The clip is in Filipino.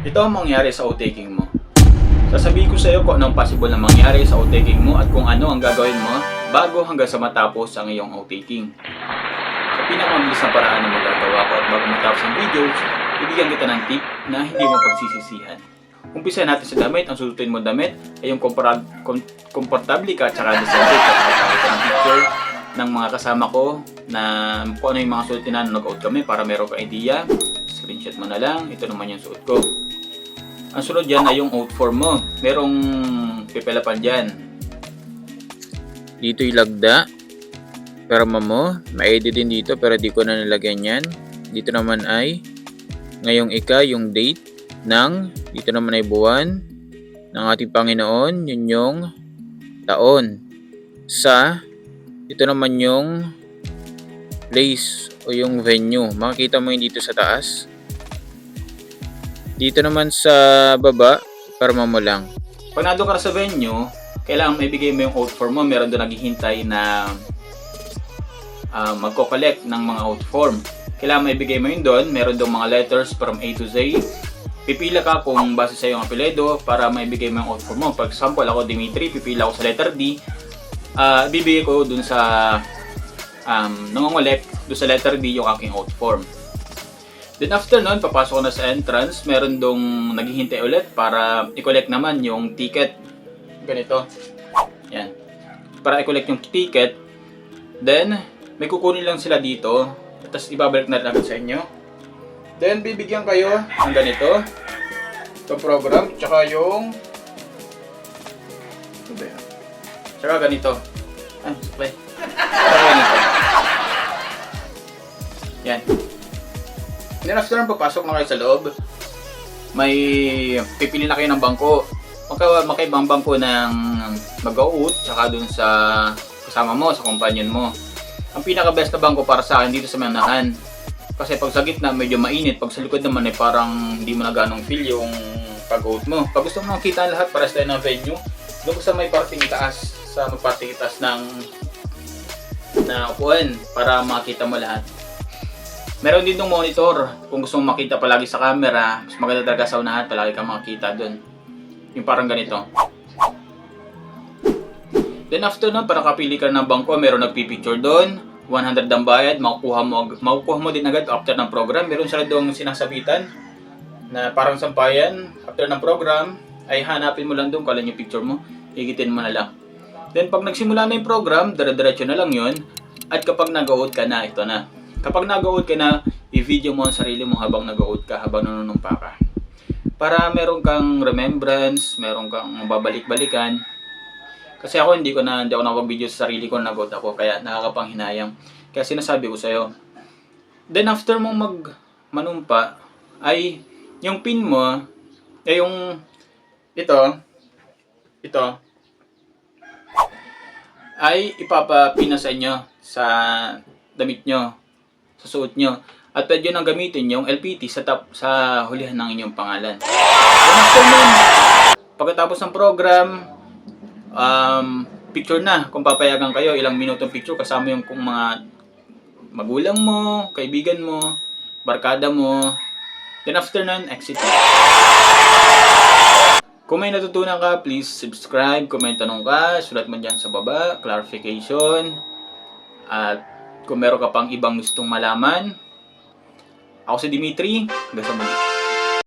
Ito ang mangyari sa outtaking mo. Sasabihin ko sa iyo kung anong possible na mangyari sa outtaking mo at kung ano ang gagawin mo bago hanggang sa matapos ang iyong outtaking. Sa pinakamabilis na paraan na magagawa ko at bago matapos ang videos, bibigyan kita ng tip na hindi mo pagsisisihan. Umpisa natin sa damit. Ang susutin mo damit ay yung kompara- kom- komportable ka at saka decided ka pakita ng picture ng mga kasama ko na kung ano yung mga suotin na nag-out kami para meron ka idea. Screenshot mo na lang. Ito naman yung suot ko. Ang sunod dyan ay yung out form mo. Merong pipelapan dyan. Dito ilagda. Perma mo. Ma-edit din dito pero di ko na nilagyan yan. Dito naman ay ngayong ika yung date ng dito naman ay buwan ng ating Panginoon. Yun yung taon. Sa ito naman yung place o yung venue. Makikita mo yun dito sa taas. Dito naman sa baba, perma mo lang. Pag nandun ka sa venue, kailangan may bigay mo yung out form mo. Meron doon naghihintay na ah, magko-collect ng mga out form. Kailangan may bigay mo yun doon. Meron doon mga letters from A to Z. Pipila ka kung base sa iyong apelyido para may bigay mo yung out form mo. For example, ako Dimitri, pipila ako sa letter D. Ah, bibigay ko doon sa um, nangongolek doon sa letter D yung aking out form. Then after nun, papasok ko na sa entrance, meron dong naghihintay ulit para i-collect naman yung ticket. Ganito. Yan. Para i-collect yung ticket. Then, may kukunin lang sila dito. Tapos ibabalik na lang sa inyo. Then, bibigyan kayo ng ganito. Itong program. Tsaka yung... Ano? Tsaka ganito. Ah, supply. Then after nun, papasok na kayo sa loob. May pipili na kayo ng bangko. Magka, makaibang bangko ng mag-out, tsaka dun sa kasama mo, sa companion mo. Ang pinaka-best na bangko para sa akin dito sa manahan. Kasi pag sa gitna medyo mainit, pag sa likod naman ay parang hindi mo na ganong feel yung pag-out mo. Pag gusto mo makita lahat para sa ng venue, doon sa may parting itaas, sa may parting itaas ng na upuan para makita mo lahat. Meron din tong monitor. Kung gusto mong makita palagi sa camera, mas maganda talaga sa unahan, palagi kang makita doon. Yung parang ganito. Then after nun, para kapili ka ng bangko, meron nagpipicture doon. 100 ang bayad, makukuha mo, makukuha mo din agad after ng program. Meron sila doong sinasabitan na parang sampayan. After ng program, ay hanapin mo lang doon alin yung picture mo. Higitin mo na lang. Then pag nagsimula na yung program, dire-diretso na lang yon At kapag nag-out ka na, ito na. Kapag nag-out ka na, i-video mo ang sarili mo habang nag-out ka, habang nanunumpa ka. Para meron kang remembrance, meron kang mababalik-balikan. Kasi ako hindi ko na hindi ako nakapag-video sa sarili ko nag-out ako kaya nakakapanghinayang. Kaya sinasabi ko sa'yo. Then after mong mag manumpa ay yung pin mo ay yung ito ito ay ipapapina sa inyo sa damit nyo, sa suot nyo. At pwede nang gamitin yung LPT sa top, sa hulihan ng inyong pangalan. Then after pagkatapos ng program, um, picture na. Kung papayagan kayo, ilang minutong picture kasama yung kung mga magulang mo, kaibigan mo, barkada mo. Then after nun, exit. Kung may natutunan ka, please subscribe, may tanong ka, sulat mo dyan sa baba, clarification. At kung meron ka pang ibang gustong malaman, ako si Dimitri, hanggang sa muli.